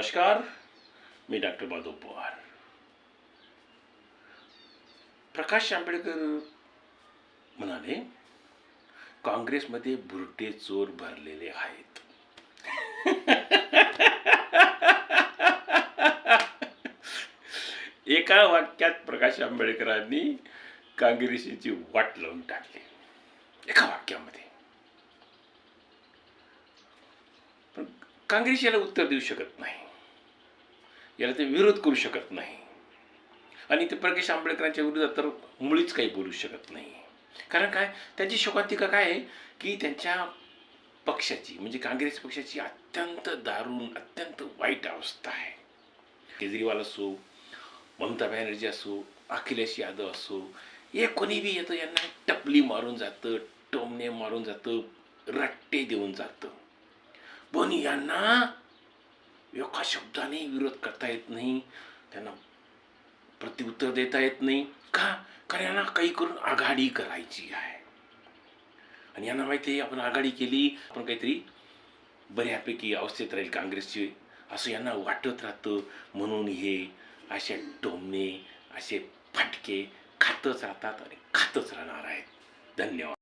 नमस्कार मी डॉक्टर माधव पवार. प्रकाश आंबेडकर म्हणाले काँग्रेसमध्ये बुरटे चोर भरलेले आहेत. एका वाक्यात प्रकाश आंबेडकरांनी काँग्रेसीची वाट लावून टाकली. एका वाक्यामध्ये. पण काँग्रेस याला उत्तर देऊ शकत नाही. याला ते विरोध करू शकत नाही. आणि ते प्रकाश आंबेडकरांच्या विरोधात तर मुळीच काही बोलू शकत नाही. कारण काय? त्यांची शोकांतिका काय आहे? की त्यांच्या पक्षाची म्हणजे काँग्रेस पक्षाची अत्यंत दारुण अत्यंत वाईट अवस्था आहे. केजरीवाल असो ममता बॅनर्जी असो अखिलेश यादव असो हे कोणी बी येतं यांना टपली मारून जातं टोमणे मारून जातं रट्टे देऊन जातं. पण यांना एका शब्दाने विरोध करता येत नाही? त्यांना प्रत्युत्तर देता येत नाही. का? कारण यांना काही करून आघाडी करायची आहे. आणि यांना माहिती आहे आपण आघाडी केली आपण काहीतरी बऱ्यापैकी अवस्थेत राहील काँग्रेसची. असं यांना वाटत राहतं. म्हणून हे असे टोमणे असे फटके खातच राहतात आणि खातच राहणार आहेत. धन्यवाद.